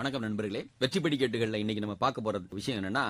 வணக்கம் நண்பர்களே. வெற்றி படிக்கட்டுகள்ல இன்னைக்கு நம்ம பார்க்க போற விஷயம் என்னன்னா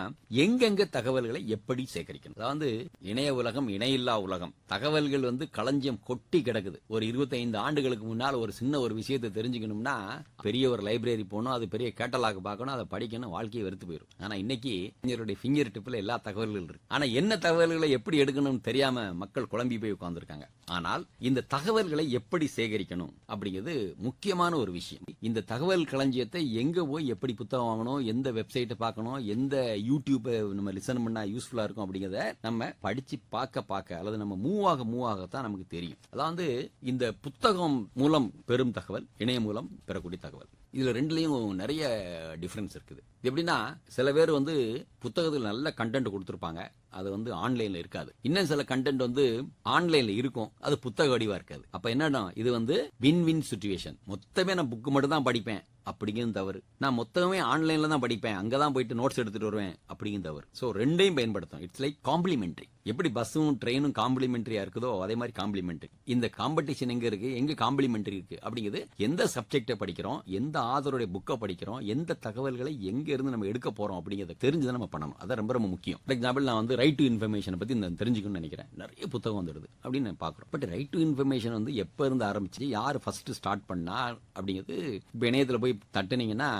எங்கெங்க தகவல்களை எப்படி சேகரிக்கணும்? அதாவது இணைய உலகம் இணையில்லா உலகம். தகவல்கள் வந்து களஞ்சியம் கொட்டி கிடக்குது. ஒரு 25 ஆண்டுகளுக்கு முன்னால் ஒரு சின்ன ஒரு விஷயத்தை தெரிஞ்சுக்கணும்னா பெரிய ஒரு லைப்ரரி போகணும் அது பெரிய கேட்டலாக் பார்க்கணும் அதை படிக்கணும் வாழ்க்கையை வெறுத்து போயிடும் ஆனா இன்னைக்கு இவருடைய ஃபிங்கர் டிப்ல எல்லா தகவல்கள் இருக்கு. ஆனா என்ன தகவல்களை எப்படி எடுக்கணும்னு தெரியாம மக்கள் குழம்பி போய் உட்கார்ந்துருக்காங்க. ஆனால் இந்த தகவல்களை எப்படி சேகரிக்கணும் அப்படிங்கிறது முக்கியமான ஒரு விஷயம். இந்த தகவல் களஞ்சியத்தை எங்க போய் எப்படி புத்தகம் வாங்கணும் எந்த வெப்சைட்டை பார்க்கணும் எந்த யூடியூப்பை நம்ம லிசன் பண்ணால் யூஸ்ஃபுல்லாக இருக்கும் அப்படிங்கிறத நம்ம படித்து பார்க்க பார்க்க அல்லது நம்ம மூவ் ஆக மூவ் ஆகத்தான் நமக்கு தெரியும். அதாவது இந்த புத்தகம் மூலம் பெறும் தகவல் இணைய மூலம் பெறக்கூடிய தகவல். இதுல ரெண்டுலயும் நிறைய டிஃபரன்ஸ் இருக்குது. எப்படின்னா சில பேர் வந்து புத்தகத்தில் நல்ல கண்டென்ட் கொடுத்துருப்பாங்க. அது வந்து ஆன்லைன்ல இருக்காது. இன்னும் சில கண்டென்ட் வந்து ஆன்லைன்ல இருக்கும். அது புத்தக வடிவா இருக்காது. அப்ப என்னன்னா இது வந்து வின் வின் சுச்சுவேஷன் மொத்தமே நான் புக் மட்டும் தான் படிப்பேன். அப்படிங்கிறது தவறு. நான் மொத்தமே ஆன்லைன்ல தான் படிப்பேன். அங்கதான் போயிட்டு நோட்ஸ் எடுத்துட்டு வருவேன். அப்படிங்கிறது தவறு. சோ ரெண்டையும் பயன்படுத்தும் இட்ஸ் லைக் காம்ப்ளிமெண்டரி எப்படி பஸ்ஸும் ட்ரெயினும் காம்ப்ளிமெண்டரியா இருக்குதோ அதே மாதிரி காம்ப்ளிமெண்ட்ரி இந்த காம்படிஷன் எங்க இருக்கு? எங்க காம்ப்ளிமெண்டரி இருக்கு? அப்படிங்கிறது எந்த சப்ஜெக்டை படிக்கிறோம்? எந்த ஆதருடைய புக்கை படிக்கிறோம்? எந்த தகவல்களை எங்க இருந்து நம்ம எடுக்க போறோம்? அப்படிங்கறத தெரிஞ்சு நம்ம பண்ணணும். அதான் ரொம்ப ரொம்ப முக்கியம். ஃபார் எக்ஸாம்பிள் நான் வந்து ரைட் டு இன்ஃபர்மேஷனை பத்தி நான் தெரிஞ்சுக்கணும்னு நினைக்கிறேன். நிறைய புத்தகம் வந்துடுது அப்படின்னு நான் பாக்குறோம் பட் ரைட் டு இன்ஃபர்மேஷன் வந்து எப்ப இருந்து ஆரம்பிச்சு யார் ஃபர்ஸ்ட் ஸ்டார்ட் பண்ணா அப்படிங்கிறது இப்போ இணையத்தில் போய் தட்டுனீங்கன்னா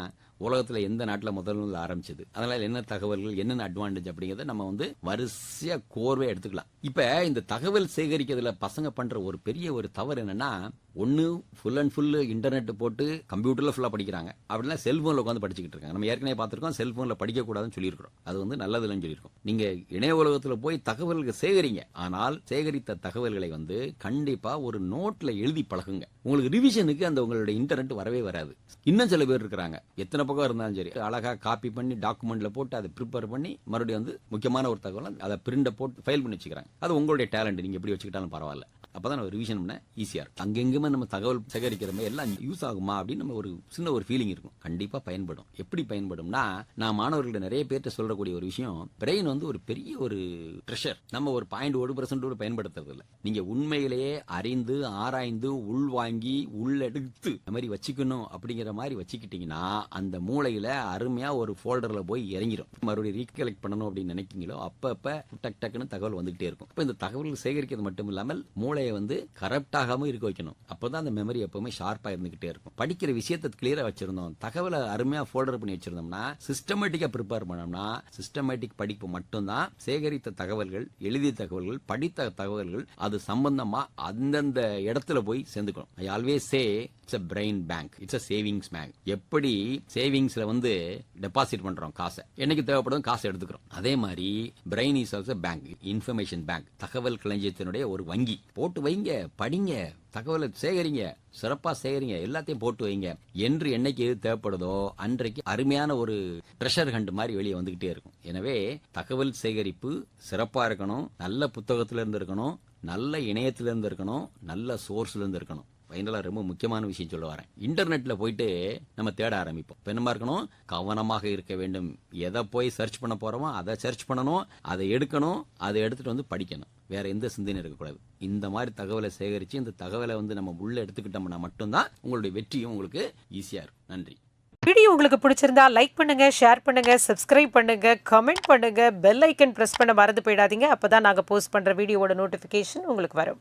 உலகத்துல எந்த நாட்டுல முதல் முதல்ல ஆரம்பிச்சது? அதனால என்ன தகவல்கள் என்னென்ன அட்வான்டேஜ் அப்படிங்கறத நம்ம வந்து வரிசையா கோர்வை எடுத்துக்கலாம். இப்ப இந்த தகவல் சேகரிக்கிறதுல பசங்க பண்ற ஒரு பெரிய ஒரு தவறு என்னன்னா ஒன்னு ஃபுல் அண்ட் ஃபுல் இன்டர்நெட் போட்டு கம்ப்யூட்டர்ல ஃபுல்லா படிக்கிறாங்க. அப்படின்னா செல்போன்ல உட்காந்து படிச்சுக்கிட்டு இருக்காங்க. நம்ம ஏற்கனவே பார்த்திருக்கோம் செல்போன்ல படிக்க கூடாதுன்னு சொல்லியிருக்கிறோம். அது வந்து நல்லது இல்லைன்னு சொல்லியிருக்கோம். நீங்க இணைய உலகத்துல போய் தகவல்கள் சேகரிங்க. ஆனால் சேகரித்த தகவல்களை வந்து கண்டிப்பா ஒரு நோட்ல எழுதி பழகுங்க. உங்களுக்கு ரிவிஷனுக்கு அந்த உங்களுடைய இன்டர்நெட் வரவே வராது. இன்னும் சில பேர் இருக்கிறாங்க. எத்தனை பக்கம் இருந்தாலும் சரி. அழகாக காப்பி பண்ணி டாக்குமெண்ட்டில் போட்டு அதை ப்ரிப்பேர் பண்ணி மறுபடியும் வந்து முக்கியமான ஒரு தகவல் அதை பிரிண்டை போட்டு ஃபைல் பண்ணி வச்சுக்கிறாங்க. அது உங்களுடைய டேலண்ட் நீங்கள் எப்படி வச்சுக்கிட்டாலும் பரவாயில்ல. அப்பதான் நம்ம ரிவிஷன் பண்ண ஈஸியாக இருக்கும் அங்கெங்குமே நம்ம தகவல் சேகரிக்கிற மாதிரி எல்லாம் யூஸ் ஆகுமா அப்படின்னு நம்ம ஒரு சின்ன ஒரு ஃபீலிங் இருக்கும். கண்டிப்பாக பயன்படும். எப்படி பயன்படும்னா நான் மாணவர்கள்ட்ட நிறைய பேர்கிட்ட சொல்லக்கூடிய ஒரு விஷயம் பிரெயின் வந்து ஒரு பெரிய ஒரு ட்ரெஷர் நம்ம ஒரு பாயிண்ட் ஒரு பர்சன்ட் கூட பயன்படுத்துறது இல்லை. நீங்கள் உண்மையிலேயே அறிந்து ஆராய்ந்து உள்வாங்கி உள்ளெடுத்து இந்த மாதிரி வச்சுக்கணும் அப்படிங்கிற மாதிரி வச்சுக்கிட்டீங்கன்னா அந்த மூளையில் அருமையாக ஒரு ஃபோல்டரில் போய் இறங்கிரும். மறுபடியும் ரீகலெக்ட் பண்ணணும் அப்படின்னு நினைக்கிறீங்களோ அப்பப்போ டக் டக்குன்னு தகவல் வந்துகிட்டே இருக்கும். இப்போ இந்த தகவல் சேகரிக்கிறது மட்டும் இல்லாமல் மூளையை வந்து கரெக்டாகவும் இருக்க வைக்கணும். அப்போ தான் அந்த மெமரி எப்பவுமே ஷார்ப்பாக இருந்துகிட்டே இருக்கும். படிக்கிற விஷயத்தை கிளியராக வச்சிருந்தோம். தகவலை அருமையாக ஃபோல்டர் பண்ணி வச்சிருந்தோம்னா சிஸ்டமேட்டிக்காக ப்ரிப்பேர் பண்ணோம்னா சிஸ்டமேட்டிக் படிப்பு மட்டும்தான் சேகரித்த தகவல்கள் எழுதிய தகவல்கள் படித்த தகவல்கள் அது சம்பந்தமாக அந்தந்த இடத்துல போய் சேர்ந்துக்கணும். I always say it's a brain bank it's a savings bank எப்படி சேவிங்ஸில் வந்து டெபாசிட் பண்ணுறோம் காசை? என்னைக்கு தேவைப்படும் காசை எடுத்துக்கிறோம். அதே மாதிரி brain is also bank information bank தகவல் களஞ்சியத்தினுடைய ஒரு வங்கி. போட்டு போட்டு வைங்க படிங்க தகவலை சேகரிங்க சிறப்பா சேகரிங்க எல்லாத்தையும் போட்டு வைங்க. என்று என்னைக்கு எது தேவைப்படுதோ அன்றைக்கு அருமையான ஒரு ட்ரெஷர் ஹண்ட் மாதிரி வெளியே வந்துகிட்டே இருக்கும். எனவே தகவல் சேகரிப்பு சிறப்பா இருக்கணும் நல்ல புத்தகத்திலேருந்து இருக்கணும் நல்ல இணையத்திலேருந்து இருக்கணும் நல்ல சோர்ஸ்ல இருந்து இருக்கணும். ஃபைனலாக ரொம்ப முக்கியமான விஷயம் சொல்ல வரேன். இன்டர்நெட்டில் போயிட்டு நம்ம தேட ஆரம்பிப்போம். இப்போ என்னமா இருக்கணும் கவனமாக இருக்க வேண்டும். எதை போய் சர்ச் பண்ண போகிறோமோ அதை சர்ச் பண்ணணும் அதை எடுக்கணும் அதை எடுத்துகிட்டு வந்து படிக்கணும். வேற எந்த சிந்தனையும் இருக்கக்கூடாது. இந்த மாதிரி தகவலை சேகரித்து இந்த தகவலை வந்து நம்ம உள்ளே எடுத்துக்கிட்டோம்னா மட்டும்தான் உங்களுடைய வெற்றியும் உங்களுக்கு ஈஸியாக இருக்கும். நன்றி. வீடியோ உங்களுக்கு பிடிச்சிருந்தா லைக் பண்ணுங்க ஷேர் பண்ணுங்க சப்ஸ்கிரைப் பண்ணுங்க கமெண்ட் பண்ணுங்க பெல் ஐக்கன் பிரஸ் பண்ண மறந்து போயிடாதீங்க. அப்பதான் நாங்க போஸ்ட் பண்ற வீடியோவோட நோட்டிபிகேஷன் உங்களுக்கு வரும்.